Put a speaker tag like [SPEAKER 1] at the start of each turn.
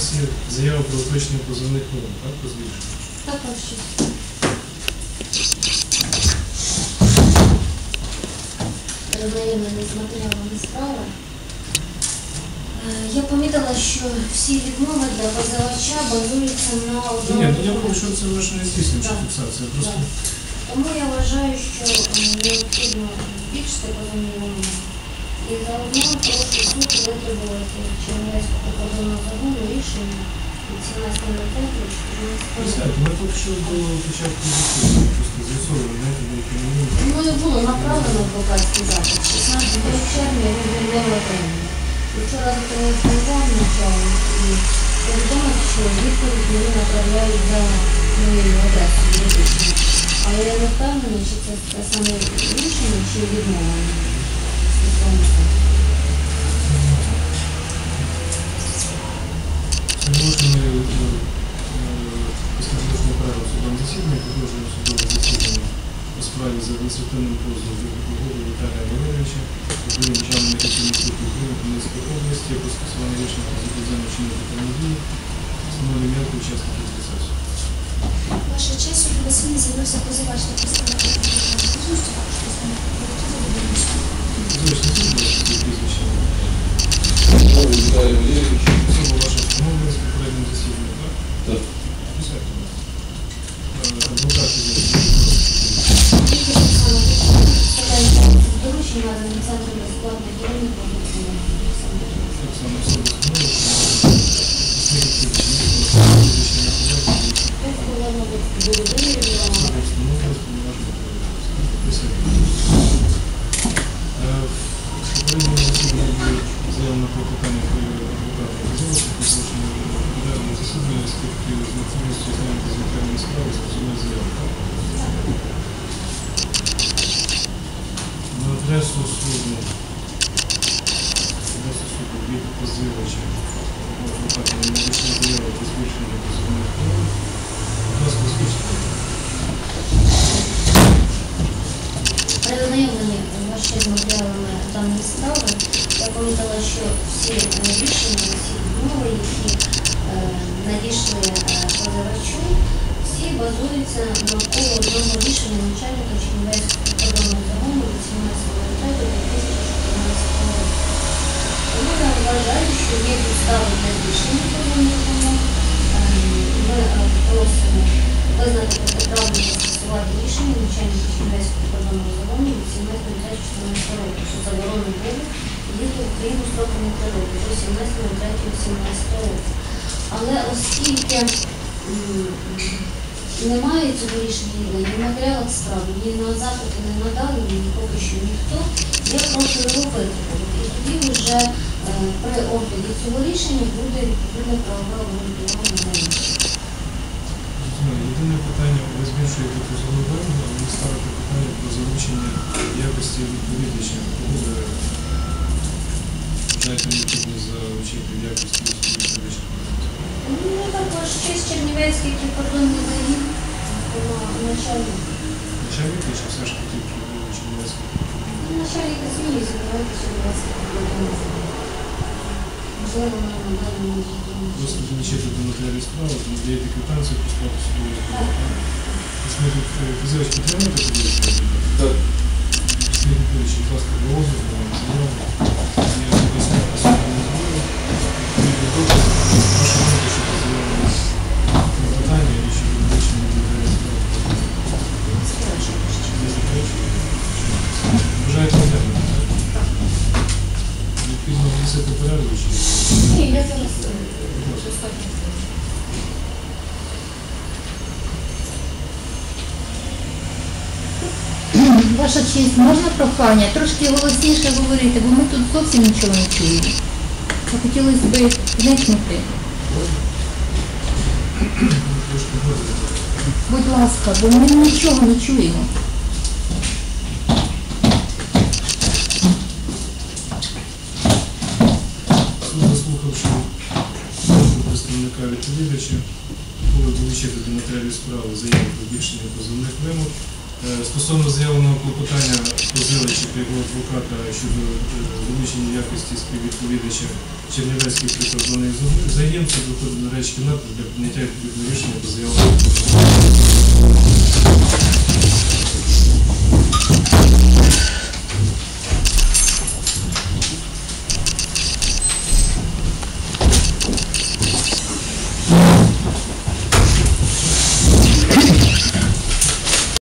[SPEAKER 1] нас є про уточнення позовних вимог, так, про збільшення?
[SPEAKER 2] Також щось. Перезнайомлені з матеріалами справи. Е, Я помітила, що всі відмови для позивача базуються на
[SPEAKER 1] Ні,
[SPEAKER 2] одному.
[SPEAKER 1] ну я думаю, що це вже не здійснююча
[SPEAKER 2] Так.
[SPEAKER 1] фіксація. Просто
[SPEAKER 2] Так. Тому я вважаю, що е, необхідно збільшити позовні вимоги. І заодно прошу суд витребувати Чернівецького прикордонного загону рішення від 17 липня 2014
[SPEAKER 1] присядьте, ми поки що до початку засідання просто з'ясовували, знаєте, деякі моменти.
[SPEAKER 2] Мною було направлено адвокатський запит 16 червня він не отриманий. Вчора недавно начальник і повідомив, що відповідь мені направляють за моєю адресою юридичною. Але я не впевнена, чи це те саме рішення, чи відмова стосовно.
[SPEAKER 1] Засідання, продовжуємо судове засідання у справі за адміністративним позовом від Віталія Валерійовича, Україна Державної Катівної служби України Хмельницької області, про скасування рішення про зобов'язання чинити правові, встановлення м'яко учасників процесу.
[SPEAKER 3] Ваша честь, у засіданні з'явився позивач та представник також представник прокуратури
[SPEAKER 1] Звичайно, це прізвище.
[SPEAKER 4] Віталій Валерійович.
[SPEAKER 1] Засідання, оскільки з необхідністю знайти з матеріальної справи з позовної заяви. так? На адресу суду, адресу суду від позивача, адвоката не надійшла заява про збільшення позовних прав. Будь ласка, озвучте.
[SPEAKER 2] При ознайомленні матеріалами даної справи я помітила, що всі рішення, всі відмови, які надійшли е, позивачу, всі базуються навколо одного рішення начальника Чернівецького прикордонного загону від 17 липня 2014 року. Тому я вважаю, що є підстави для збільшення вимог. Е, Ми е, просимо визнати протиправним застосувати рішення начальника Чернівецького прикордонного загону від 17 липня 2014 року, що заборонено було їздити в Україну строками три роки до 17 липня 2017 року. Але оскільки немає цього рішення ні в матеріалах справи, ні на запити не надали мені поки що ніхто, я прошу його витребувати. І тоді вже е, при огляді цього рішення буде відповідне правове обґрунтування
[SPEAKER 1] Єдине питання, ви позовну вимогу, але ви ставите питання про залучення якості відповідача. Кого ви вважаєте необхідність залучити в якості відповідача?
[SPEAKER 2] Ну, також честь Чернівецький прикордонний загін, начальник.
[SPEAKER 1] Начальник чи все ж таки Чернівецький?
[SPEAKER 2] Ну, Начальник змінюється, давайте Чернівецький прикордонний загін. Можливо, ми надаємо
[SPEAKER 1] Просто залучити до матеріалів справи, тому даєте квитанцію по справи. Ми тут позивач підтримуєте Відповідно, внесете перерву чи...
[SPEAKER 2] Ні, я зараз е,
[SPEAKER 1] Будь
[SPEAKER 5] Ваша честь, можна прохання трошки голосніше говорити, бо ми тут зовсім нічого не чуємо. Хотілося б зникнути. Будь ласка, бо ми нічого не чуємо.
[SPEAKER 1] Запрошую представника відповідача долучити до матеріалів справи заяви про збільшення позовних вимог. Е, стосовно заявленого клопотання позивача та його адвоката щодо е, вилучення якості співвідповідача Чернівецьких прикордонних загін, це доходить до речі кімнати для прийняття відповідного рішення по заявленому клопотанню.